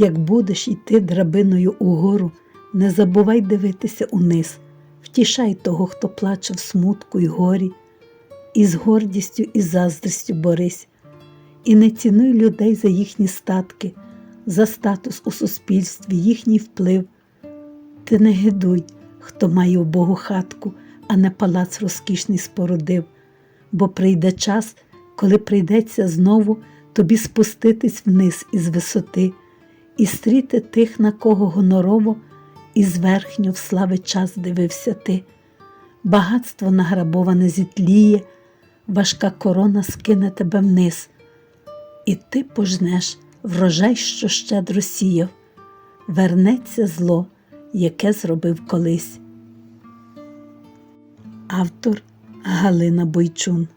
Як будеш йти драбиною угору, не забувай дивитися униз, втішай того, хто плаче в смутку й горі, і з гордістю і заздрістю борись, і не цінуй людей за їхні статки, за статус у суспільстві, їхній вплив. Ти не гидуй, хто має убогу хатку, а не палац розкішний спорудив, бо прийде час, коли прийдеться знову тобі спуститись вниз із висоти і стріти тих, на кого гонорово і зверхньо в слави час дивився ти. Багатство награбоване зітліє, важка корона скине тебе вниз, і ти пожнеш врожай, що щедро сіяв, вернеться зло, яке зробив колись. Автор Галина Бойчун